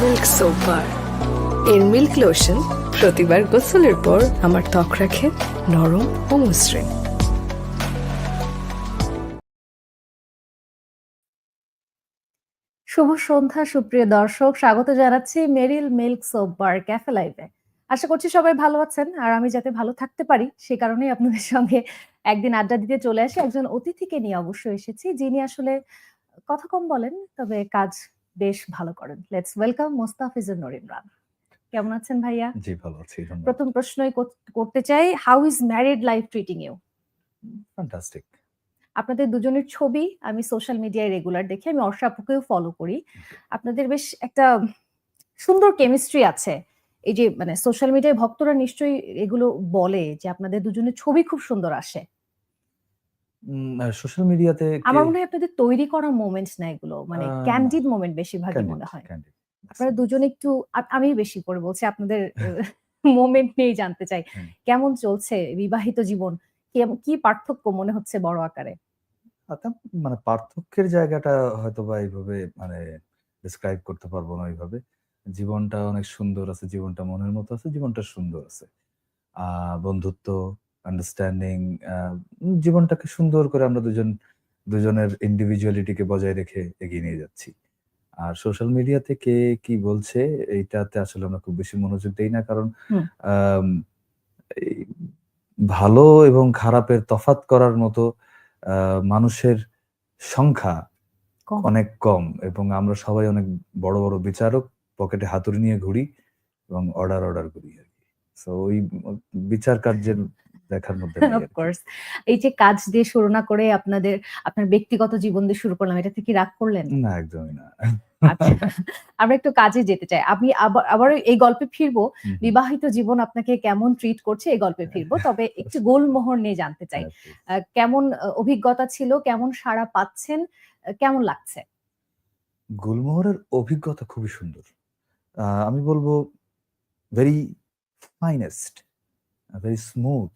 Milk soap বার এর milk lotion প্রতিবার গোসলের পর আমার ত্বক রাখে নরম ও মসৃণ। শুভ সন্ধ্যা, সুপ্রিয় দর্শক। স্বাগত জানাচ্ছি Meril milk soap bar cafe লাইভে আশা করছি সবাই ভালো আছেন। আর আমি যাতে ভালো থাকতে পারি সে কারণেই আপনাদের সঙ্গে একদিন আড্ডা দিতে চলে আসি। একজন অতিথিকে নিয়ে অবশ্যই এসেছি যিনি আসলে কথা কম বলেন তবে কাজ বেশ ভালো করেন। লেটস ওয়েলকাম মোস্তাফিজুর নরিম রান। কেমন আছেন ভাইয়া? জি ভালো আছি প্রথম প্রশ্নই করতে চাই how is married life treating you fantastic আপনাদের দুজনের ছবি আমি সোশ্যাল মিডিয়ায় রেগুলার দেখি আমি অর্ষা আপুকেও ফলো করি। আপনাদের বেশ একটা সুন্দর কেমিস্ট্রি আছে। এই যে মানে সোশ্যাল মিডিয়ায় ভক্তরা নিশ্চয়ই এগুলো বলে যে আপনাদের দুজনের ছবি খুব সুন্দর আসে। সোশ্যাল মিডিয়াতে আমার মনে হয় আপনাদের তৈরি করা মোমেন্টস না এগুলো মানে ক্যান্ডিড মোমেন্ট বেশিরভাগই মনে হয়। আপনারা দুজনে একটু আমি বেশি করে বলছি আপনাদের মোমেন্ট নিয়েই জানতে চাই। কেমন চলছে বিবাহিত জীবন? কি পার্থক্য মনে হচ্ছে বড় আকারে? মানে পার্থক্যের জায়গাটা হয়তো বা এইভাবে মানে ডিসক্রাইব করতে পারব না ওইভাবে। জীবনটা অনেক সুন্দর আছে জীবনটা মনের মতো আছে জীবনটা সুন্দর আছে। আহ বন্ধুত্ব আন্ডারস্ট্যান্ডিং জীবনটাকে সুন্দর করে আমরা দুজন দুজনের ইন্ডিভিজুয়ালিটিকে বজায় রেখে এগিয়ে নিয়ে যাচ্ছি। আর সোশ্যাল মিডিয়াতে কে কি বলছে এইটাতে আসলে আমরা খুব বেশি মনোযোগ দেই না কারণ ভালো এবং খারাপের তফাৎ করার মতো আহ, মানুষের সংখ্যা অনেক কম এবং আমরা সবাই অনেক বড় বড় বিচারক। পকেটে হাতুড়ি নিয়ে ঘুরি এবং অর্ডার অর্ডার করি আর কি। ওই বিচার কার্যের দেখার মধ্যে অফকোর্স এই যে কাজ দিয়ে শুরু না করে আপনাদের আপনার ব্যক্তিগত জীবন দিয়ে শুরু করলাম এটা থেকে রাগ করলেন? না একদমই না। আচ্ছা আমরা একটু কাজে যেতে চাই। আমি আবার আবার এই গল্পে ফিরবো। বিবাহিত জীবন আপনাকে কেমন ট্রিট করছে এই গল্পে ফিরবো। তবে একটু গোলমোহর নিয়ে জানতে চাই। কেমন অভিজ্ঞতা ছিল? কেমন সাড়া পাচ্ছেন? কেমন লাগছে? গুলমোহরের অভিজ্ঞতা খুবই সুন্দর। আমি বলব ভেরি ফাইনেস্ট ভেরি স্মুথ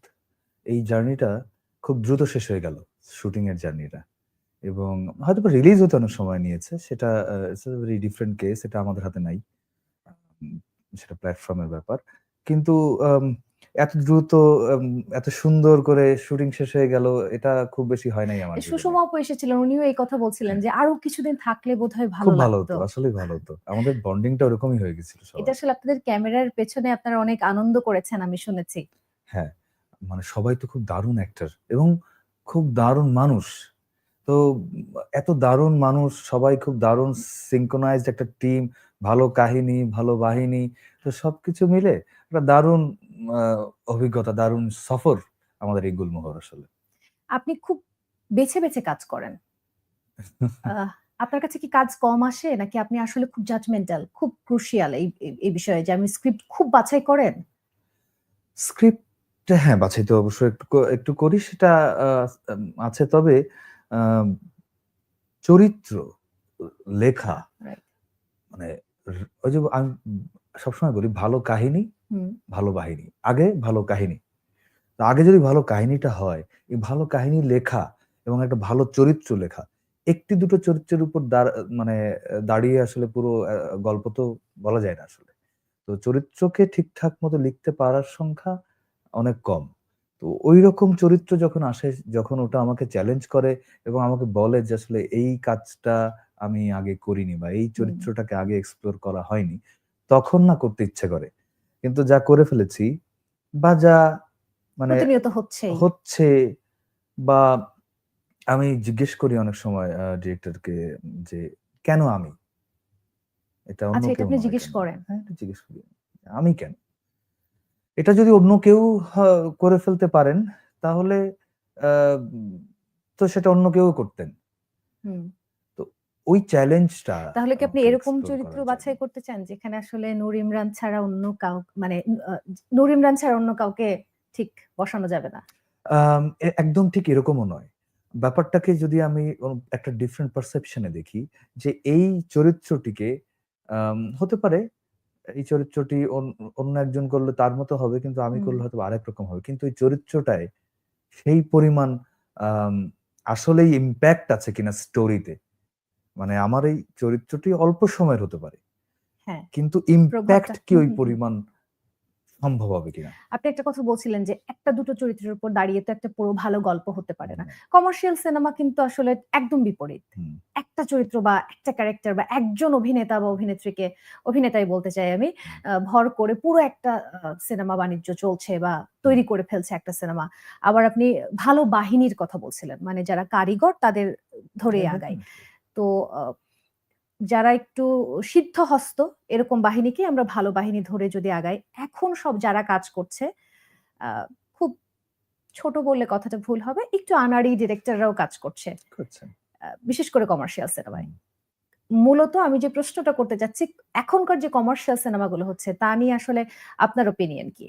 এই জার্নিটা খুব দ্রুত শেষ হয়ে গেল শুটিং এর জার্নিটা। এবং হয়তো রিলিজ হতে অনেক সময় নিয়েছে, সেটা ভেরি ডিফারেন্ট কেস এটা আমাদের হাতে নাই সেটা প্ল্যাটফর্মের ব্যাপার। কিন্তু এত দ্রুত এত সুন্দর করে শুটিং শেষ হয়ে গেল এটা খুব বেশি হয় নাই আমার সুষমা আপু এসেছিলেন উনিও এই কথা বলছিলেন যে আরও কিছুদিন থাকলে বোধহয় ভালো খুব ভালো হতো আসলেই ভালো হতো। আমাদের বন্ডিংটা ওরকমই হয়ে সবার। এটা আসলে আপনাদের ক্যামেরার পেছনে আপনারা অনেক আনন্দ করেছেন আমি শুনেছি। হ্যাঁ মানে সবাই তো খুব দারুণ অ্যাক্টর এবং খুব দারুণ মানুষ। তো এত দারুণ মানুষ সবাই খুব দারুণ সিঙ্কোনাইজড একটা টিম ভালো কাহিনী ভালো বাহিনী তো সবকিছু মিলে একটা দারুণ অভিজ্ঞতা দারুণ সফর আমাদের এই গুলমোহর আসলে। আপনি খুব বেছে বেছে কাজ করেন। আপনার কাছে কি কাজ কম আসে? নাকি আপনি আসলে খুব জাজমেন্টাল খুব ক্রুশিয়াল এই এই- বিষয়ে যে আমি স্ক্রিপ্ট খুব বাছাই করেন? স্ক্রিপ্ট হ্যাঁ বাছাই তো অবশ্যই একটু একটু করি সেটা আছে। তবে চরিত্র লেখা মানে ওই যে আমি সবসময় বলি ভালো কাহিনী ভালো বাহিনী। আগে ভালো কাহিনী। তো আগে যদি ভালো কাহিনীটা হয় এই ভালো কাহিনী লেখা এবং একটা ভালো চরিত্র লেখা একটি দুটো চরিত্রের উপর মানে দাঁড়িয়ে আসলে পুরো গল্প তো বলা যায় না আসলে। তো চরিত্রকে ঠিকঠাক মতো লিখতে পারার সংখ্যা অনেক কম। তো ওই রকম চরিত্র যখন আসে যখন ওটা আমাকে চ্যালেঞ্জ করে এবং আমাকে বলে যে আসলে এই কাজটা আমি আগে করিনি বা এই চরিত্রটাকে আগে এক্সপ্লোর করা হয়নি তখন না করতে ইচ্ছে করে। কিন্তু যা করে ফেলেছি বা যা মানে হচ্ছে। হচ্ছে বা আমি জিজ্ঞেস করি অনেক সময় ডিরেক্টরকে যে কেন আমি? এটা অন্য আচ্ছা, কেউ আপনি জিজ্ঞেস করেন? হ্যাঁ এটা জিজ্ঞেস করি। আমি কেন? এটা যদি অন্য কেউ করে ফেলতে পারেন তাহলে আহ, তো সেটা অন্য কেউ করতেন। হুম। ওই চ্যালেঞ্জটা তাহলে কি আপনি এরকম চরিত্র বাছাই করতে চান? যেখানে আসলে নূর ইমরান ছাড়া অন্য কাউ মানে নূর ইমরান ছাড়া অন্য কাউকে ঠিক বসানো যাবে না? একদম ঠিক এরকমও নয়। ব্যাপারটাকে যদি আমি একটা ডিফারেন্ট পারসেপশনে দেখি যে এই চরিত্রটিকে হতে পারে এই চরিত্রটি অন- অন্য একজন করলে তার মতো হবে কিন্তু আমি করলে হয়তো আরেক রকম হবে। কিন্তু এই চরিত্রটায় সেই পরিমাণ আসলেই ইম্প্যাক্ট আছে কিনা স্টোরিতে মানে আমার এই চরিত্রটি অল্প সময়ের হতে পারে। হ্যাঁ। কিন্তু ইম্প্যাক্ট কি ওই। পরিমাণ সম্ভব হবে কিনা? আপনি একটা কথা বলছিলেন যে একটা দুটো চরিত্রের উপর দাঁড়িয়ে তো একটা পুরো ভালো গল্প হতে পারে না। কমার্শিয়াল সিনেমা কিন্তু আসলে একদম বিপরীত। একটা চরিত্র বা একটা ক্যারেক্টার বা একজন অভিনেতা বা অভিনেত্রীকে অভিনেতাই বলতে চাই আমি ভর করে পুরো একটা সিনেমা বাণিজ্য চলছে বা তৈরি করে ফেলছে একটা সিনেমা। আবার আপনি ভালো বাহিনীর কথা বলছিলেন মানে যারা কারিগর তাদের ধরে হ্যাঁ, আগায়। তো যারা একটু সিদ্ধহস্ত এরকম বাহিনীকে আমরা ভালো বাহিনী ধরে যদি আগাই এখন সব যারা কাজ করছে খুব ছোট বললে কথাটা ভুল হবে একটু আনাড়ি ডিরেক্টররাও কাজ করছে। বিশেষ করে কমার্শিয়াল সিনেমায় মূলত আমি যে প্রশ্নটা করতে চাচ্ছি এখনকার যে কমার্শিয়াল সিনেমাগুলো হচ্ছে তা নিয়ে আসলে আপনার ওপিনিয়ন কি?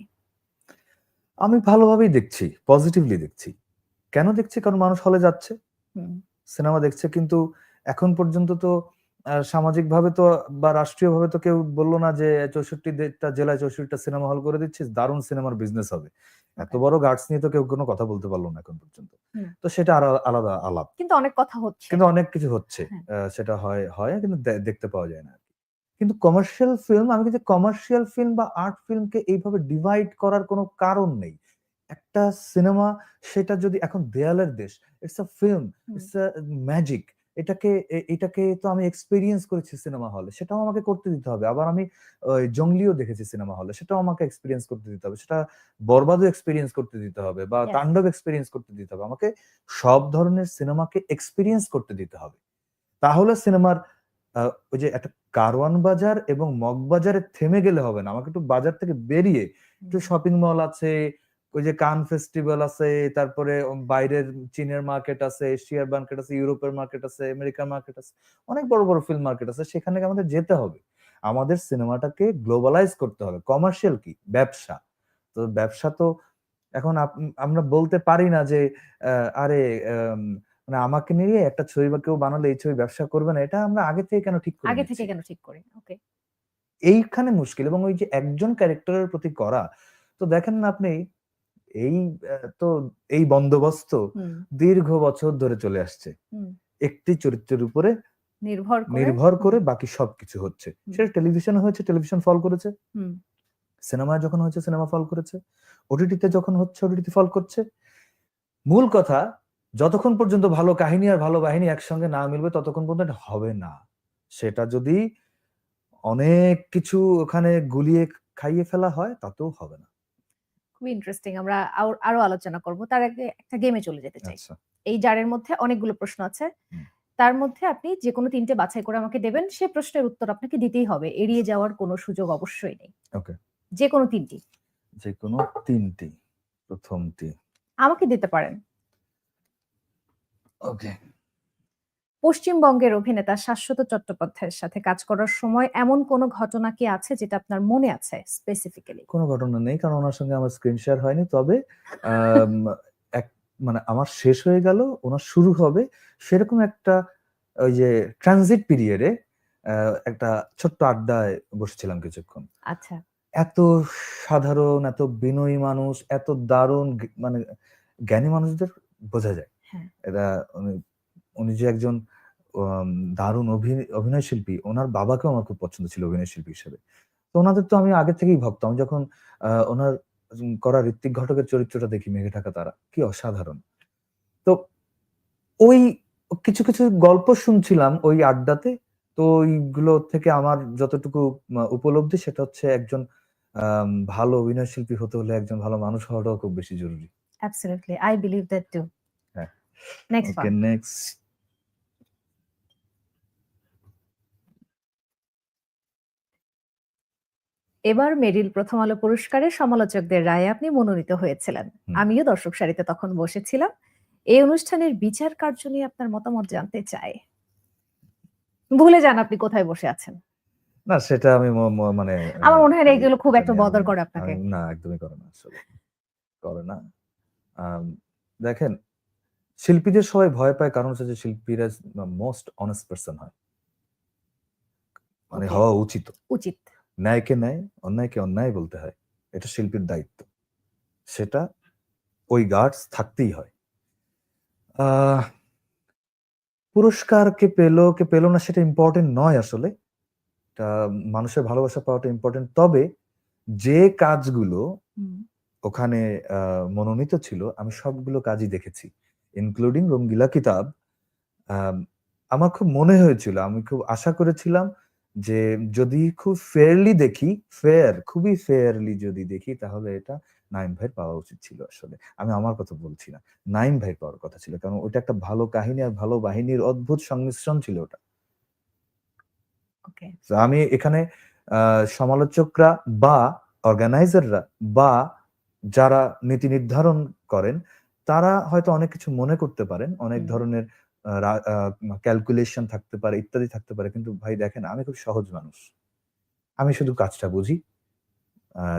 আমি ভালোভাবেই দেখছি পজিটিভলি দেখছি। কেন দেখছি? কারণ মানুষ হলে যাচ্ছে। সিনেমা দেখছে কিন্তু এখন পর্যন্ত তো আহ, সামাজিকভাবে তো বা রাষ্ট্রীয়ভাবে তো কেউ বলল না যে চৌষট্টিটা জেলায় চৌষট্টিটা সিনেমা হল করে দিচ্ছি দারুণ সিনেমার বিজনেস হবে। এত বড় গার্ডস নিয়ে তো কেউ কোনো কথা বলতে পারল না এখন পর্যন্ত। তো সেটা আরও আলাদা আলাপ। কিন্তু অনেক কথা হচ্ছে। কিন্তু অনেক কিছু হচ্ছে হ্যাঁ। সেটা হয় হয় কিন্তু দেখতে পাওয়া যায় না কিন্তু কমার্শিয়াল ফিল্ম আমি কিন্তু কমার্শিয়াল ফিল্ম বা আর্ট ফিল্মকে এইভাবে ডিভাইড করার কোনো কারণ নেই। একটা সিনেমা সেটা যদি এখন দেয়ালের দেশ it's a film it's a magic এটাকে এটাকে তো আমি এক্সপিরিয়েন্স করেছি সিনেমা হলে সেটাও আমাকে করতে দিতে হবে। আবার আমি জঙ্গলিও দেখেছি সিনেমা হলে সেটাও আমাকে এক্সপিরিয়েন্স করতে দিতে হবে। সেটা বরবাদও এক্সপিরিয়েন্স করতে দিতে হবে বা তাণ্ডব এক্সপিরিয়েন্স করতে দিতে হবে। আমাকে সব ধরনের সিনেমাকে এক্সপিরিয়েন্স করতে দিতে হবে। তাহলে সিনেমার ওই যে একটা কারওয়ান বাজার এবং মগ বাজারে থেমে গেলে হবে না। আমাকে একটু বাজার থেকে বেরিয়ে একটু শপিং মল আছে ওই যে কান ফেস্টিভ্যাল আছে তারপরে বাইরের চীনের মার্কেট আছে এশিয়ার মার্কেট আছে ইউরোপের মার্কেট আছে আমেরিকার মার্কেট আছে অনেক বড় বড় ফিল্ম মার্কেট আছে সেখানে আমাদের যেতে হবে। আমাদের সিনেমাটাকে গ্লোবালাইজ করতে হবে। কমার্শিয়াল কি? ব্যবসা। তো ব্যবসা তো এখন আমরা বলতে পারি না যে আরে মানে আমাকে নিয়ে একটা ছবি বা কেউ বানালে এই ছবি ব্যবসা করবে না এটা আমরা আগে থেকে কেন ঠিক করি আগে থেকে কেন ঠিক করি ওকে এইখানে মুশকিল। এবং ওই যে একজন ক্যারেক্টারের প্রতি করা তো দেখেন না আপনি এই তো এই বন্দোবস্ত দীর্ঘ বছর ধরে চলে আসছে। একটি চরিত্রের উপরে নির্ভর নির্ভর করে বাকি সবকিছু হচ্ছে। সেটা টেলিভিশনে হয়েছে টেলিভিশন ফল করেছে। হুম। সিনেমায় যখন হচ্ছে সিনেমা ফল করেছে। ওটিটিতে যখন হচ্ছে ওটিটি ফল করছে। মূল কথা যতক্ষণ পর্যন্ত ভালো কাহিনী আর ভালো বাহিনী একসঙ্গে না মিলবে ততক্ষণ পর্যন্ত হবে না। সেটা যদি অনেক কিছু ওখানে গুলিয়ে খাইয়ে ফেলা হয় তাতেও হবে না। খুবই ইন্টারেস্টিং আমরা আরও আলোচনা করব। তার আগে একটা গেমে চলে যেতে চাই। আচ্ছা। এই জারের মধ্যে অনেকগুলো প্রশ্ন আছে। তার মধ্যে আপনি যে কোনো তিনটে বাছাই করে আমাকে দেবেন সে প্রশ্নের উত্তর আপনাকে দিতেই হবে। এড়িয়ে যাওয়ার কোনো সুযোগ অবশ্যই নেই। ওকে। যে কোনো তিনটি। যে কোনো তিনটি। প্রথমটি। আমাকে দিতে পারেন। ওকে। পশ্চিমবঙ্গের অভিনেতা শাশ্বত চট্টোপাধ্যায়ের সাথে কাজ করার সময় এমন কোনো ঘটনা কি আছে যেটা আপনার মনে আছে স্পেসিফিক্যালি কোনো ঘটনা নেই কারণ ওনার সঙ্গে আমার স্ক্রিন শেয়ার হয়নি। তবে এক মানে আমার শেষ হয়ে গেল ওনার শুরু হবে সেরকম একটা ওই যে ট্রানজিট পিরিয়ডে একটা ছোট্ট আড্ডায় বসেছিলাম কিছুক্ষণ। আচ্ছা। এত সাধারণ এত বিনয়ী মানুষ এত দারুণ মানে জ্ঞানী মানুষদের বোঝা যায়। হ্যাঁ। এরা উনি- যে একজন দারুণ অভিনয় শিল্পী। ওনার বাবাকেও আমার খুব পছন্দ ছিল অভিনয় শিল্পী হিসেবে। তো ওনাদের তো আমি আগে থেকেই ভক্ত। আমি যখন ওনার করা ঋত্বিক ঘটকের চরিত্রটা দেখি মেঘে ঢাকা তারা কি অসাধারণ। তো ওই কিছু কিছু গল্প শুনছিলাম ওই আড্ডাতে। তো ওইগুলো থেকে আমার যতটুকু উপলব্ধি সেটা হচ্ছে একজন ভালো অভিনয় শিল্পী হতে হলে একজন ভালো মানুষ হওয়াটাও খুব বেশি জরুরি। Absolutely I believe that too হ্যাঁ। নেক্সট নেক্সট এবার মেরিল প্রথম আলো পুরস্কারে সমালোচকদের রায়ে আপনি মনোনীত হয়েছিলেন। আমিও দর্শক সারিতে তখন বসেছিলাম। এই অনুষ্ঠানের বিচার কার্য নিয়ে আপনার মতামত জানতে চাই। ভুলে যান আপনি কোথায় বসে আছেন। না সেটা আমি মানে আমার মনে হয় এগুলো খুব একটা বদর করে আপনাকে। না একদমই করে না আসলে। করে না। দেখেন শিল্পীদের সবাই ভয় পায় কারণ হচ্ছে যে শিল্পীরা মোস্ট অনেস্ট পার্সন হয়। মানে হওয়া উচিত। উচিত। ন্যায়কে ন্যায় অন্যায়কে অন্যায় বলতে হয়। এটা শিল্পীর দায়িত্ব। সেটা ওই গার্ডস থাকতেই হয়। পুরস্কার কে পেল কে পেল না সেটা ইম্পর্টেন্ট নয় আসলে। মানুষের ভালোবাসা পাওয়াটা ইম্পর্টেন্ট তবে যে কাজগুলো ওখানে আহ, মনোনীত ছিল আমি সবগুলো কাজই দেখেছি ইনক্লুডিং রঙ্গিলা কিতাব। আম, আমার খুব মনে হয়েছিল আমি খুব আশা করেছিলাম যে যদি খুব ফেয়ারলি দেখি ফেয়ার খুবই ফেয়ারলি যদি দেখি তাহলে এটা নাইম ভাইয়ের পাওয়া উচিত ছিল আসলে। আমি আমার কথা বলছি না। নাইম ভাই পাওয়ার কথা ছিল কারণ ওটা একটা ভালো কাহিনী আর ভালো বাহিনীর অদ্ভুত সংমিশ্রণ ছিল ওটা। আমি এখানে আহ, সমালোচকরা বা অর্গানাইজাররা বা যারা নীতি নির্ধারণ করেন তারা হয়তো অনেক কিছু মনে করতে পারেন। অনেক ধরনের ক্যালকুলেশন থাকতে পারে ইত্যাদি থাকতে পারে কিন্তু ভাই দেখেন আমি খুব সহজ মানুষ। আমি শুধু কাজটা বুঝি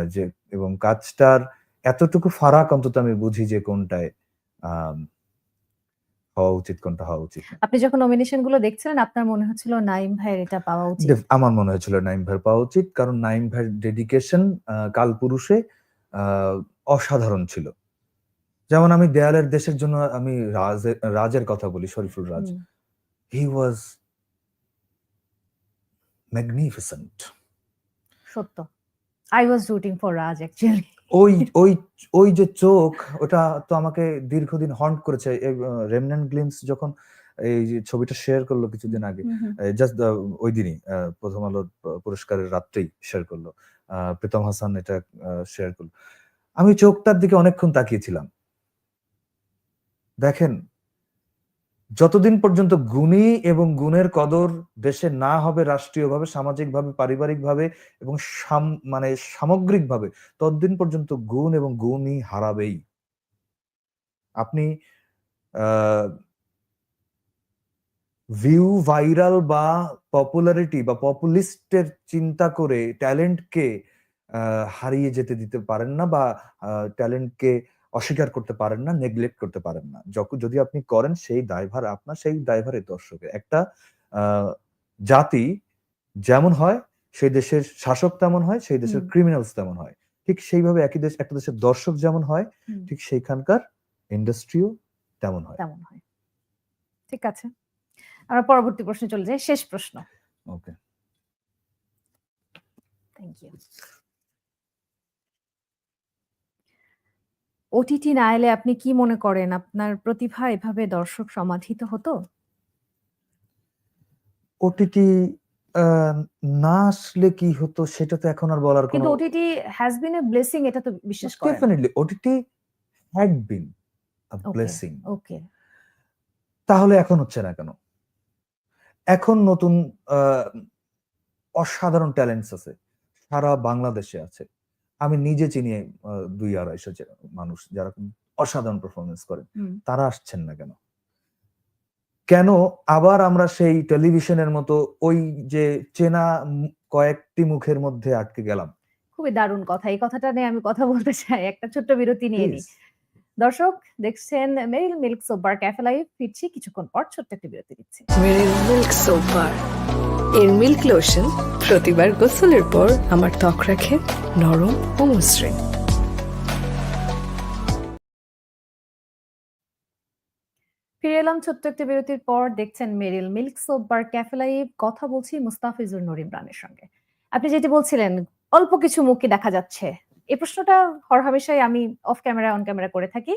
যে এবং কাজটার এতটুকু ফারাক অন্তত আমি বুঝি যে কোনটায় হওয়া উচিত কোনটা হওয়া উচিত আপনি যখন নমিনেশনগুলো দেখছিলেন আপনার মনে হচ্ছিল নাইম ভাইয়ের এটা পাওয়া উচিত। আমার মনে হয়েছিল নাইম ভাইয়ের পাওয়া উচিত কারণ নাইম ভাইয়ের ডেডিকেশন কালপুরুষে আহ, অসাধারণ ছিল। যেমন আমি দেয়ালের দেশের জন্য আমি রাজের রাজের কথা বলি Shariful Raj. He was magnificent সত্য। I was rooting for Raj actually ওই ওই ওই যে চোখ ওটা তো আমাকে দীর্ঘদিন হন্ট করেছে। রেমনেন্ট গ্লিমস যখন এই যে ছবিটা শেয়ার করল কিছুদিন আগে জাস্ট ওই দিনই প্রথম আলোর প- পুরস্কারের রাত্রেই শেয়ার করল। আহ, প্রীতম হাসান এটা শেয়ার করল। আমি চোখটার দিকে অনেকক্ষণ তাকিয়েছিলাম। দেখেন, যতদিন পর্যন্ত গুণী এবং গুণের কদর দেশে না হবে রাষ্ট্রীয়ভাবে, সামাজিকভাবে, পারিবারিকভাবে এবং মানে সামগ্রিকভাবে, ততদিন পর্যন্ত গুণ এবং গুণই হারাবেই। আপনি ভিউ ভাইরাল বা পপুলারিটি বা পপুলিস্টের চিন্তা করে ট্যালেন্টকে হারিয়ে যেতে দিতে পারেন না বা ট্যালেন্টকে অস্বীকার করতে পারেন না নেগলেক্ট করতে পারেন না। যখন যদি আপনি করেন সেই দায়ভার আপনার সেই দায়ভারের দর্শকের। একটা জাতি যেমন হয় সেই দেশের শাসক তেমন হয় সেই দেশের ক্রিমিনালস তেমন হয়। ঠিক সেইভাবে একই দেশ একটা দেশের দর্শক যেমন হয় ঠিক সেইখানকার ইন্ডাস্ট্রিও তেমন হয়। তেমন হয়। ঠিক আছে। আমরা পরবর্তী প্রশ্নে চলে যাই। শেষ প্রশ্ন। ওকে থ্যাংক ইউ ওটিটি না এলে আপনি কি মনে করেন? আপনার প্রতিভা এভাবে দর্শক সমাধিত হতো? ওটিটি না আসলে কি হতো সেটা তো এখন আর বলার কিন্তু OTT has been a blessing এটা তো বিশ্বাস করেন। Definitely OTT had been a blessing okay তাহলে এখন হচ্ছে না কেন? এখন নতুন অসাধারণ ট্যালেন্টস আছে। সারা বাংলাদেশে আছে। আমি নিজে চিনি দুই আড়াইশো মানুষ যারা খুব অসাধারণ পারফরমেন্স করেন তারা আসছেন না কেন? কেন আবার আমরা সেই টেলিভিশনের মতো ওই যে চেনা কয়েকটি মুখের মধ্যে আটকে গেলাম? খুবই দারুণ কথা। এই কথাটা নিয়ে আমি কথা বলতে চাই একটা ছোট্ট বিরতি নিয়ে নিই। দর্শক দেখছেন Meril milk soap bar cafe live ফিরছি কিছুক্ষণ পর ছোট্ট একটা বিরতি দিচ্ছি মেরিল মিল্ক সোপ বার এর মিল্ক লোশন প্রতিবার গোসলের পর আমার ত্বক রাখে নরম ও মসৃণ। ফিরে এলাম ছোট্ট একটা বিরতির পর। দেখছেন Meril milk soap bar cafe live কথা বলছি মুস্তাফিজুর নরিম রানের সঙ্গে। আপনি যেটি বলছিলেন, অল্প কিছু মুখই দেখা যাচ্ছে। এই প্রশ্নটা হরহামেশাই আমি অফ ক্যামেরা অন ক্যামেরা করে থাকি।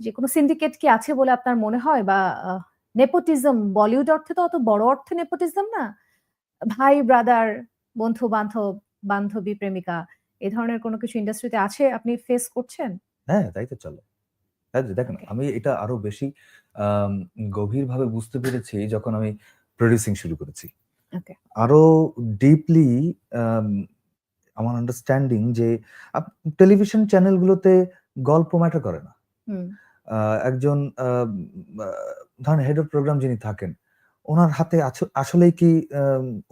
যে কোনো সিন্ডিকেট কি আছে বলে আপনার মনে হয়? বা নেপোটিজম বলিউড অর্থে তো অত বড় অর্থে নেপোটিজম না। ভাই ব্রাদার বন্ধু বান্ধব বান্ধবী প্রেমিকা এই ধরনের কোনো কিছু ইন্ডাস্ট্রিতে আছে আপনি ফেস করছেন? হ্যাঁ তাই তো চলে। দেখেন আমি এটা আরও বেশি গভীরভাবে বুঝতে পেরেছি যখন আমি প্রডিউসিং শুরু করেছি. আরও ডিপলি আমার আন্ডারস্ট্যান্ডিং যে টেলিভিশন চ্যানেলগুলোতে গল্প ম্যাটার করে না। একজন ধরেন হেড অফ প্রোগ্রাম যিনি থাকেন ওনার হাতে আসলেই কি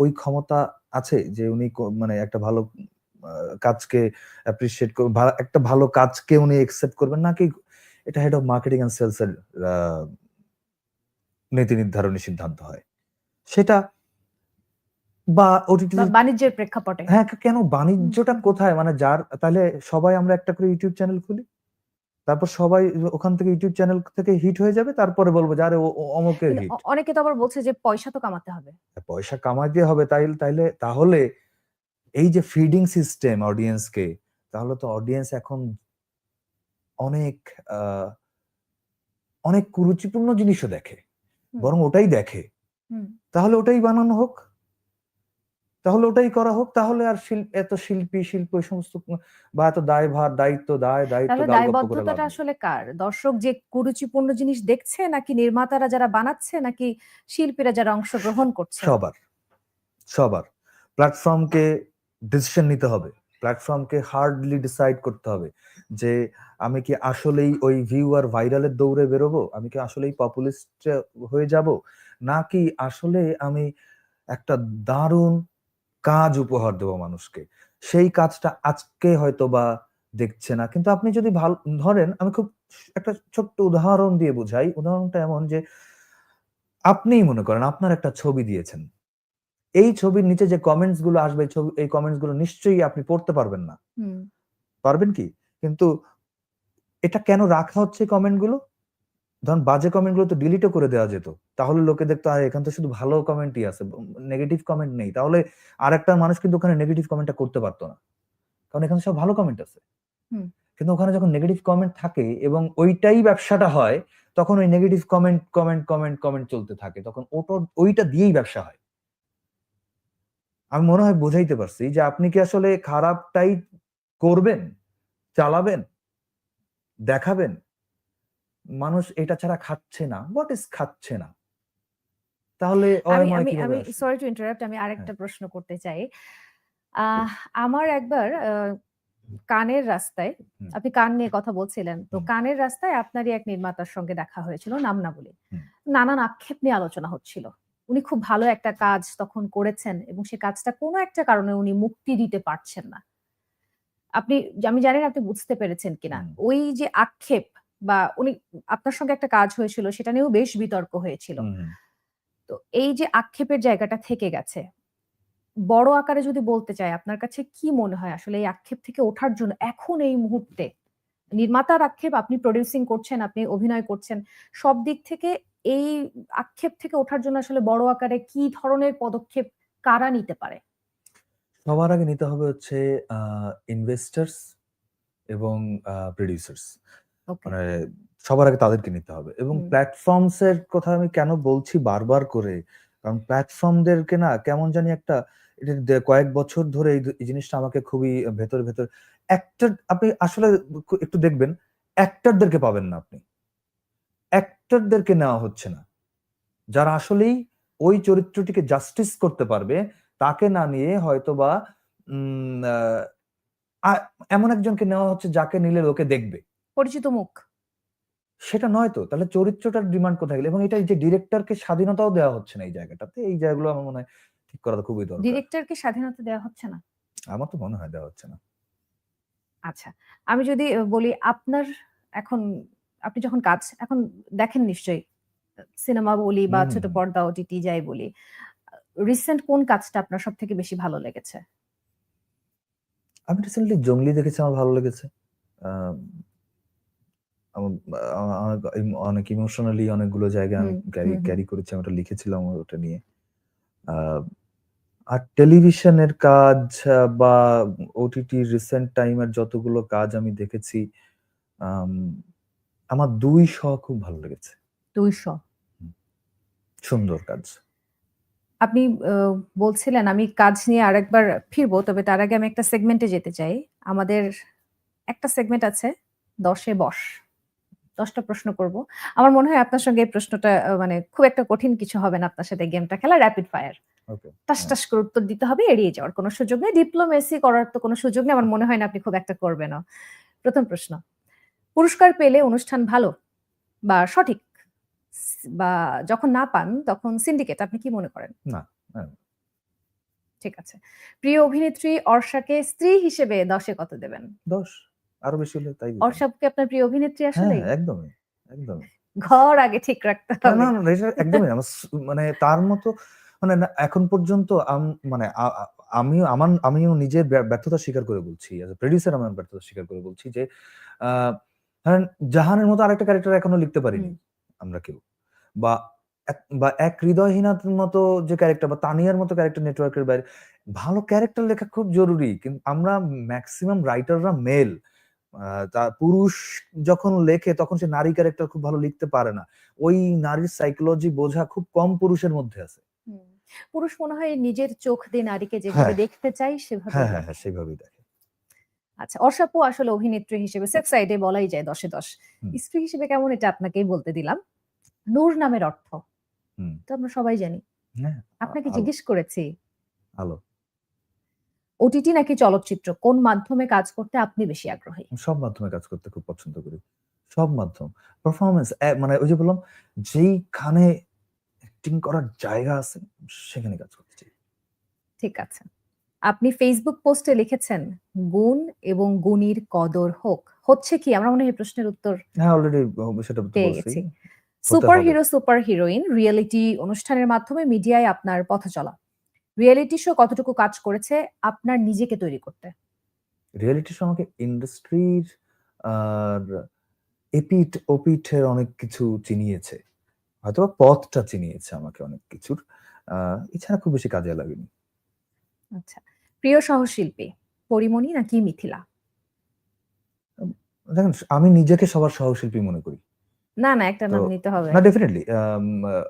ওই ক্ষমতা আছে যে উনি মানে একটা ভালো কাজকে অ্যাপ্রিসিয়েট একটা ভালো কাজকে উনি একসেপ্ট করবেন নাকি এটা head of marketing and sales এর নীতি নির্ধারণী সিদ্ধান্ত হয়। সেটা বা ওটিটি বাণিজ্যের প্রেক্ষাপটে। হ্যাঁ কেন? বাণিজ্যটা কোথায়? মানে যার তাহলে সবাই আমরা একটা করে ইউটিউব চ্যানেল খুলি। তারপর সবাই ওখান থেকে ইউটিউব চ্যানেল থেকে হিট হয়ে যাবে তারপরে বলব যে আরে অমুকের হিট অনেকে তো আবার বলছে যে পয়সা তো কামাতে হবে। পয়সা কামাতে হবে তাই তাইলে তাহলে এই যে ফিডিং সিস্টেম অডিয়েন্সকে তাহলে তো অডিয়েন্স এখন অনেক আহ, অনেক কুরুচিপূর্ণ জিনিসও দেখে বরং ওটাই দেখে। তাহলে ওটাই বানানো হোক। তাহলে ওটাই করা হোক তাহলে আর শিল্প এত শিল্পী শিল্প এই সমস্ত বা এত দায়ভার দায়িত্ব দায় দায়িত্ব দায়বদ্ধতাটা আসলে কার? দর্শক যে কুরুচিপূর্ণ জিনিস দেখছে নাকি নির্মাতারা যারা বানাচ্ছে নাকি শিল্পীরা যারা অংশগ্রহণ করছে? সবার সবার। প্ল্যাটফর্মকে ডিসিশন নিতে হবে। প্ল্যাটফর্মকে হার্ডলি ডিসাইড করতে হবে যে আমি কি আসলেই ওই ভিউ আর ভাইরালের দৌড়ে বেরোবো? আমি কি আসলেই পপুলিস্ট হয়ে যাব? নাকি আসলে আমি একটা দারুণ কাজ উপহার দেবো মানুষকে। সেই কাজটা আজকে হয়তো বা দেখছে না। কিন্তু আপনি যদি ভালো ধরেন আমি খুব একটা ছোট্ট উদাহরণ দিয়ে বোঝাই। উদাহরণটা এমন যে আপনিই মনে করেন আপনার একটা ছবি দিয়েছেন। এই ছবির নিচে যে কমেন্টসগুলো আসবে এই ছবি এই কমেন্টসগুলো নিশ্চয়ই আপনি পড়তে পারবেন না। পারবেন কি? কিন্তু এটা কেন রাখা হচ্ছে কমেন্টগুলো? ধরুন বাজে কমেন্টগুলো তো ডিলিটও করে দেওয়া যেত। তাহলে লোকে দেখতো আর এখানে তো শুধু ভালো কমেন্টই আছে নেগেটিভ কমেন্ট নেই। তাহলে আর একটা মানুষ কিন্তু ওখানে নেগেটিভ কমেন্টটা করতে পারতো না। কারণ এখানে সব ভালো কমেন্ট আছে। কিন্তু ওখানে যখন নেগেটিভ কমেন্ট থাকে এবং ওইটাই ব্যবসাটা হয় তখন ওই negative comment comment comment comment চলতে থাকে। তখন ওটা ওইটা দিয়েই ব্যবসা হয়। আমি মনে হয় বোঝাইতে পারছি যে আপনি কি আসলে খারাপটাই করবেন চালাবেন দেখাবেন? মানুষ এটা ছাড়া খাচ্ছে না হোয়াট ইজ খাচ্ছে না? তাহলে আমি আমি আমি সরি টু ইন্টারাপ্ট আমি আরেকটা হ্যাঁ। প্রশ্ন করতে চাই। আমার একবার কানের রাস্তায় আপনি কান নিয়ে কথা বলছিলেন তো কানের রাস্তায় আপনারই এক নির্মাতার সঙ্গে দেখা হয়েছিল নাম না বলে। নানান আক্ষেপ নিয়ে আলোচনা হচ্ছিল। উনি খুব ভালো একটা কাজ তখন করেছেন এবং সে কাজটা কোনো একটা কারণে উনি মুক্তি দিতে পারছেন না। আপনি আমি জানি না আপনি বুঝতে পেরেছেন কিনা। ওই যে আক্ষেপ বা উনি আপনার সঙ্গে একটা কাজ হয়েছিল সেটা নিয়েও বেশ বিতর্ক হয়েছিল। তো এই যে আক্ষেপের জায়গাটা থেকে গেছে বড় আকারে যদি বলতে চাই আপনার কাছে কি মনে হয় আসলে এই আক্ষেপ থেকে ওঠার জন্য এখন এই মুহূর্তে? নির্মাতার আক্ষেপ আপনি প্রডিউসিং করছেন আপনি অভিনয় করছেন সব দিক থেকে এই আক্ষেপ থেকে ওঠার জন্য আসলে বড় আকারে কি ধরনের পদক্ষেপ কারা নিতে পারে? সবার আগে নিতে হবে হচ্ছে ইনভেস্টার্স এবং প্রডিউসার্স মানে সবার আগে তাদেরকে নিতে হবে। এবং। প্ল্যাটফর্মস এর কথা আমি কেন বলছি বারবার করে কারণ প্ল্যাটফর্মদেরকে না কেমন জানি একটা কয়েক বছর ধরে এই জিনিসটা আমাকে খুবই ভেতর ভেতর অ্যাক্টর আপনি আসলে একটু দেখবেন অ্যাক্টরদেরকে পাবেন না আপনি। অ্যাক্টরদেরকে নেওয়া হচ্ছে না। যারা আসলেই ওই চরিত্রটিকে জাস্টিস করতে পারবে তাকে না নিয়ে হয়তো বা উম, এমন একজনকে নেওয়া হচ্ছে যাকে নিলে লোকে দেখবে। পরিচিত মুখ। সেটা নয় তো তাহলে চরিত্রটার ডিমান্ড কোথায় গেল? এবং এটা এই যে ডিরেক্টরকে স্বাধীনতাও দেওয়া হচ্ছে না এই জায়গাটাতে এই জায়গাগুলো আমার মনে হয় ঠিক করা খুবই দরকার। ডিরেক্টরকে স্বাধীনতা দেওয়া হচ্ছে না? আমার তো মনে হয় দেওয়া হচ্ছে না। আচ্ছা আমি যদি বলি আপনার এখন আপনি যখন কাজ এখন দেখেন নিশ্চয়ই সিনেমা বলি বা ছোট। পর্দা ওটিটি যাই বলি রিসেন্ট কোন কাজটা আপনার সব থেকে বেশি ভালো লেগেছে? আমি রিসেন্টলি জঙ্গলি দেখেছি আমার ভালো লেগেছে আম, আমার- আ- আমার ইম- অনেক ইমোশনালি অনেকগুলো জায়গায় আমি ক্যারি। ক্যারি করেছি আমি ওটা লিখেছিলাম ওটা নিয়ে। আর টেলিভিশনের কাজ বা ওটিটি রিসেন্ট টাইমের যতগুলো কাজ আমি দেখেছি আমার দুই শ খুব ভালো লেগেছে। দুই শ? সুন্দর কাজ। আপনি বলছিলেন আমি কাজ নিয়ে আরেকবার ফিরবো তবে তার আগে আমি একটা সেগমেন্টে যেতে চাই। আমাদের একটা সেগমেন্ট আছে দশে বস। দশটা প্রশ্ন করব। আমার মনে হয় আপনার সঙ্গে এই প্রশ্নটা মানে খুব একটা কঠিন কিছু হবে না আপনার সাথে গেমটা খেলা র্যাপিড ফায়ার ওকে টাস টাস করে উত্তর দিতে হবে এড়িয়ে যাওয়ার কোনো সুযোগ নেই। ডিপ্লোমেসি করার তো কোনো সুযোগ নেই আমার মনে হয় না আপনি খুব একটা করবেন। প্রথম প্রশ্ন পুরস্কার পেলে অনুষ্ঠান ভালো বা সঠিক? বা যখন না পান তখন সিন্ডিকেট আপনি কি মনে করেন? না। ঠিক আছে। প্রিয় অভিনেত্রী অর্ষাকে স্ত্রী হিসেবে দশে কত দেবেন? দশ। আরও বেশি হলে তাই। অর্ষাকে আপনার প্রিয় অভিনেত্রী হ্যাঁ আসলে একদমই একদমই। ঘর আগে ঠিক রাখতে হবে। না না, এটা একদমই মানে তার মতো মানে এখন পর্যন্ত আম- মানে আ- আ- আমিও আমার আমিও নিজের ব্য- ব্যর্থতা স্বীকার করে বলছি প্রডিউসার আমার ব্যর্থতা স্বীকার করে বলছি যে ধরেন জাহানের মতো আরেকটা ক্যারেক্টার এখনও লিখতে পারিনি আমরা কেউ। বা বা এক হৃদয়হীনার মতো যে ক্যারেক্টার বা তানিয়ার মতো ক্যারেক্টার নেটওয়ার্কের বাইরে ভালো ক্যারেক্টার লেখা খুব জরুরি কিন্তু আমরা ম্যাক্সিমাম রাইটাররা মেল তা পুরুষ যখন লেখে তখন সে নারী ক্যারেক্টার খুব ভালো লিখতে পারে না। ওই নারীর সাইকোলজি বোঝা খুব কম পুরুষের মধ্যে আছে। পুরুষ মনে হয় নিজের চোখ দিয়ে নারীকে যেভাবে হ্যাঁ। দেখতে চাই সেভাবে হ্যাঁ হ্যাঁ দেখে। হ্যাঁ দেখে। আচ্ছা অর্ষাপু আসলে অভিনেত্রী হিসেবে সেক্স সাইডে বলাই যায় দশে দশ। স্ত্রী হিসেবে কেমন এটা আপনাকেই বলতে দিলাম। নূর নামের অর্থ। তো আমরা সবাই জানি। হ্যাঁ আপনাকে জিজ্ঞেস করেছি। আলো। ওটিটি নাকি চলচ্চিত্র? কোন মাধ্যমে কাজ করতে আপনি বেশি আগ্রহী? সব মাধ্যমে কাজ করতে খুব পছন্দ করি। সব মাধ্যম। পারফরমেন্স মানে ওই যে বললাম যেইখানে অ্যাক্টিং করার জায়গা আছে সেখানে কাজ করতে চাই। ঠিক আছে। আপনি ফেসবুক পোস্টে লিখেছেন গুণ এবং গুণীর কদর হোক। হচ্ছে কি? আমরা মনে হয় প্রশ্নের উত্তর হ্যাঁ অলরেডি সেটা তো পেয়ে বলছি। গেছি। Super hero super heroine reality অনুষ্ঠানের মাধ্যমে মিডিয়ায় আপনার পথ চলা। রিয়েলিটি শো কতটুকু কাজ করেছে আপনার নিজেকে তৈরি করতে? রিয়েলিটি শো আমাকে ইন্ডাস্ট্রির আর এপিট ওপিটের অনেক কিছু চিনিয়েছে। হয়তো পথটা চিনিয়েছে আমাকে অনেক কিছুর। আহ, এছাড়া খুব বেশি কাজে লাগেনি। আচ্ছা। প্রিয় সহশিল্পী পরিমণি নাকি মিথিলা? দেখেন আমি নিজেকে সবার সহশিল্পী মনে করি। না না একটা নাম নিতে হবে। না ডেফিনেটলি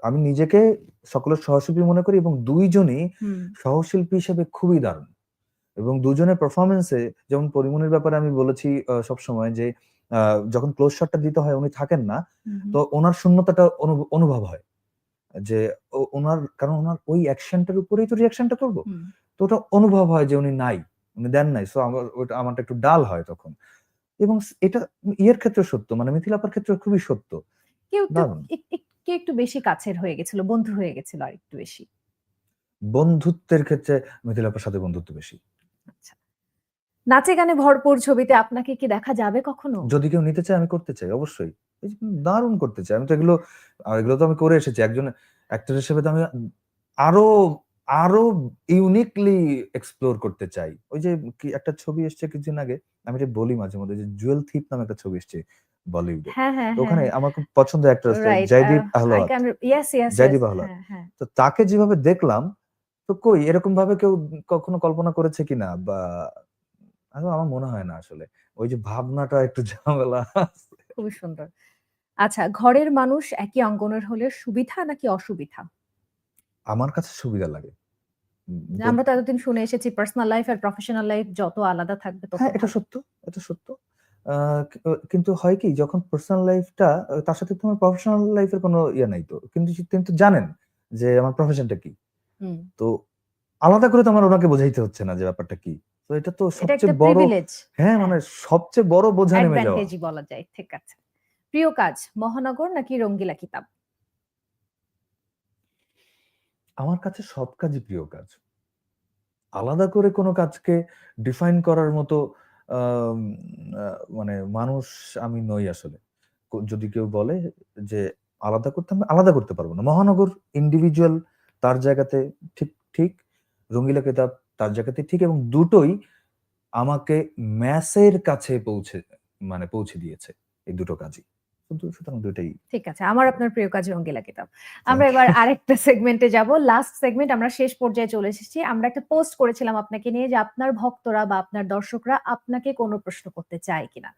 আমি নিজেকে সকলের সহশিল্পী মনে করি এবং দুইজনই সহশিল্পী হিসেবে খুবই দারুণ। এবং দুজনের পারফরমেন্সে যেমন পরিমণির ব্যাপারে আমি বলেছি সব সময় যে যখন ক্লোজ শটটা দিতে হয় উনি থাকেন না। তো ওনার শূন্যতাটা অনু- অনুভব হয়। যে ওনার কারণ ওনার ওই অ্যাকশনটার উপরেই তো রিয়াকশনটা করব। তো ওটা অনুভব হয় যে উনি নাই উনি দেন নাই সো আমার ওটা আমারটা একটু ডাল হয় তখন। এবং এটা ইয়ের ক্ষেত্রে সত্য মানে মিথিলাপার ক্ষেত্রে খুবই সত্য। কেউ কে একটু বেশি কাছের হয়ে গেছিল বন্ধু হয়ে গেছিল আর একটু বেশি। বন্ধুত্বের ক্ষেত্রে মিথিলাপার সাথে বন্ধুত্ব বেশি। আচ্ছা। নাচে গানে ভরপুর ছবিতে আপনাকে কি দেখা যাবে কখনো? যদি কেউ নিতে চায় আমি করতে চাই অবশ্যই। দারুণ করতে চাই। আমি তো এগুলো এগুলো তো আমি করে এসেছি। একজন অ্যাক্টর হিসেবে তো আমি আরও আরও ইউনিকলি এক্সপ্লোর করতে চাই। ওই যে কি একটা ছবি এসছে কিছুদিন আগে আমি এটা বলি মাঝে মধ্যে যে জুয়েল থিপ নামে একটা ছবি এসছে বলিউডে হ্যাঁ হ্যাঁ তো ওখানে আমার খুব পছন্দ একটা আছে জয়দীপ আহলাওয়াত জয়দীপ আহলাদ। হ্যাঁ হ্যাঁ। তো তাকে যেভাবে দেখলাম তো কই এরকম ভাবে কেউ কখনো কল্পনা করেছে কিনা? বা আমার মনে হয় না আসলে। ওই যে ভাবনাটা একটু ঝামেলা খুবই সুন্দর। আচ্ছা ঘরের মানুষ একই অঙ্গনের হলে সুবিধা নাকি অসুবিধা? আমার কাছে সুবিধা লাগে। আমরা তো এতদিন শুনে এসেছি পার্সোনাল লাইফ আর প্রফেশনাল লাইফ যত আলাদা থাকবে তত হ্যাঁ এটা সত্য এটা সত্য। কিন্তু হয় কি যখন পার্সোনাল লাইফটা তার সাথে তোমার প্রফেশনাল লাইফের কোনো ইয়ে নাই তো। কিন্তু কিন্তু জানেন যে আমার প্রফেশনটা কি। তো আলাদা করে তো আমার ওনাকে বোঝাইতে হচ্ছে না যে ব্যাপারটা কি। তো এটা তো সবচেয়ে বড় হ্যাঁ মানে সবচেয়ে বড় বোঝা নেমে যাওয়া। বলা যায় ঠিক আছে। প্রিয় কাজ মহানগর নাকি রঙ্গিলা কিতাব? আমার কাছে সব কাজই প্রিয় কাজ। আলাদা করে কোনো কাজকে ডিফাইন করার মতো মানে মানুষ আমি নই আসলে। যদি কেউ বলে যে আলাদা করতে আমি আলাদা করতে পারব না। মহানগর ইন্ডিভিজুয়াল তার জায়গাতে ঠিক ঠিক, রঙ্গিলা কেতাব তার জায়গাতে ঠিক এবং দুটোই আমাকে ম্যাসের কাছে পৌঁছে মানে পৌঁছে দিয়েছে এই দুটো কাজই। সুতরাং দুটোই ঠিক আছে আমার আপনার প্রিয় কাজ কিতাব আমরা এবার আরেকটা সেগমেন্টে যাব। লাস্ট সেগমেন্ট আমরা শেষ পর্যায়ে চলে এসেছি। আমরা একটা পোস্ট করেছিলাম আপনাকে নিয়ে যে আপনার ভক্তরা বা আপনার দর্শকরা আপনাকে কোনো প্রশ্ন করতে চায় কিনা।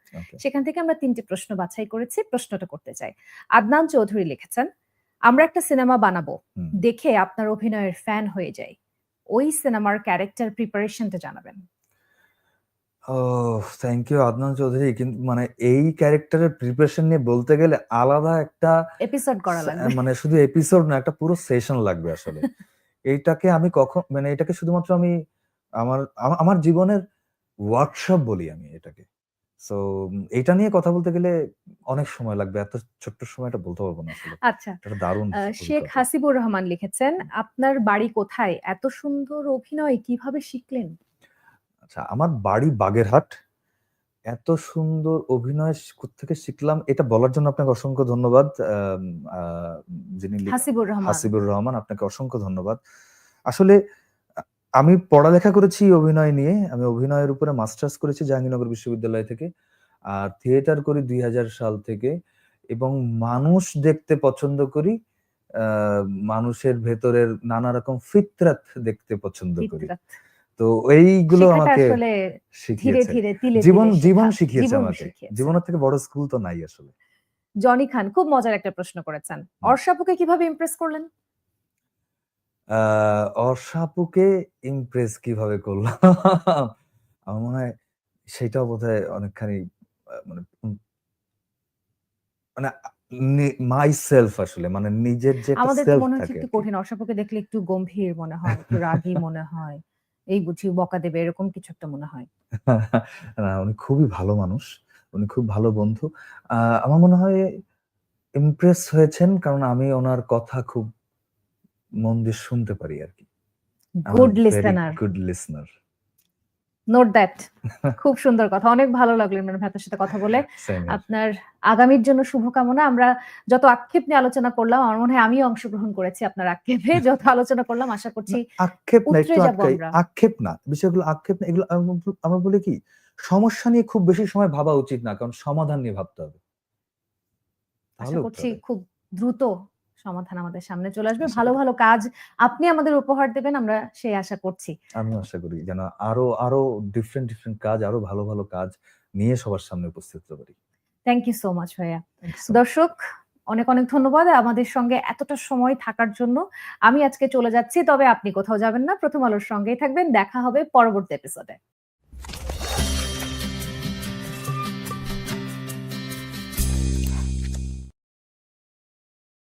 সেখান থেকে আমরা তিনটে প্রশ্ন বাছাই করেছি প্রশ্নটা করতে চাই। আদনান চৌধুরী লিখেছেন আমরা একটা সিনেমা বানাবো দেখে আপনার অভিনয়ের ফ্যান হয়ে যাই। ওই সিনেমার ক্যারেক্টার প্রিপারেশনটা জানাবেন। ও থ্যাংক ইউ আদনান চৌধুরী। কিন্তু মানে এই ক্যারেক্টারের প্রিপারেশন নিয়ে বলতে গেলে আলাদা একটা এপিসোড করা সে- লাগবে। মানে শুধু এপিসোড না একটা পুরো সেশন লাগবে আসলে। এইটাকে আমি কখন মানে এটাকে শুধুমাত্র আমি আমার আমা- আমার জীবনের ওয়ার্কশপ বলি আমি এটাকে। সো এটা নিয়ে কথা বলতে গেলে অনেক সময় লাগবে এত ছোট্ট সময়টা বলতে পারব না আসলে। আচ্ছা এটা দারুণ শেখ হাসিবুর রহমান লিখেছেন আপনার বাড়ি কোথায়? এত সুন্দর অভিনয় কীভাবে শিখলেন? আচ্ছা আমার বাড়ি বাগেরহাট। এত সুন্দর অভিনয় থেকে শিখলাম এটা বলার জন্য আপনাকে অসংখ্য ধন্যবাদ। যিনি হাসিবুর রহমান। হাসিবুর রহমান আপনাকে অসংখ্য ধন্যবাদ। আসলে আমি পড়ালেখা করেছি অভিনয় নিয়ে। আমি অভিনয়ের উপরে মাস্টার্স করেছি জাহাঙ্গীরনগর বিশ্ববিদ্যালয় থেকে। আর থিয়েটার করি ২০০০ সাল থেকে। এবং মানুষ দেখতে পছন্দ করি। মানুষের ভেতরের নানা রকম ফিতরাত দেখতে পছন্দ করি। তো এইগুলো আমাকে শিখিয়েছে। জীবন জীবন শিখিয়েছে আমাকে। জীবনের থেকে বড় স্কুল তো নাই আসলে। জনি খান খুব মজার একটা প্রশ্ন করেছেন। অর্ষাপুকে কীভাবে ইমপ্রেস করলেন? আ অর্ষা ইমপ্রেস কীভাবে করলাম? আমার মনে হয় সেটাও বোধহয় অনেকখানি মানে মানে আ নি মাইসেলফ আসলে মানে নিজের যে আমাদের মনে হচ্ছে একটু কঠিন। অর্ষা আপুকে দেখলে একটু গম্ভীর মনে হয়, একটু রাগী মনে হয়। এই বুঝি বকা দেবে এরকম কিছু একটা মনে হয়। না উনি খুবই ভালো মানুষ। উনি খুব ভালো বন্ধু। আমার মনে হয় ইমপ্রেস হয়েছেন কারণ আমি ওনার কথা খুব মন দিয়ে শুনতে পারি আর কি good listener. Good listener. Note that. খুব সুন্দর কথা। অনেক ভালো লাগল ইমরান ভাই আপনার সাথে কথা বলে। আপনার আগামীর জন্য শুভকামনা। আমরা যত আক্ষেপ নিয়ে আলোচনা করলাম আমার মনে হয় আমিও অংশগ্রহণ করেছি আপনার আক্ষেপে। যত আলোচনা করলাম আশা করছি আক্ষেপ না। আক্ষেপ না। বিষয়গুলো আক্ষেপ না এগুলো আমি আমরা বলি কি সমস্যা নিয়ে খুব বেশি সময় ভাবা উচিত না। কারণ সমাধান নিয়ে ভাবতে হবে। আশা করছি খুব দ্রুত সমাধান আমাদের সামনে চলে আসবে। ভালো, ভালো কাজ আপনি আমাদের উপহার দেবেন আমরা সেই আশা করছি। আমিও আশা করি যেন আরও আরও ডিফারেন্ট ডিফারেন্ট কাজ আরও ভালো ভালো কাজ নিয়ে সবার সামনে উপস্থিত হতে পারি। থ্যাংক ইউ সো মাচ ভাইয়া। দর্শক অনেক, অনেক ধন্যবাদ আমাদের সঙ্গে এতটা সময় থাকার জন্য। আমি আজকে চলে যাচ্ছি তবে আপনি কোথাও যাবেন না। প্রথম আলোর সঙ্গেই থাকবেন। দেখা হবে পরবর্তী এপিসোডে।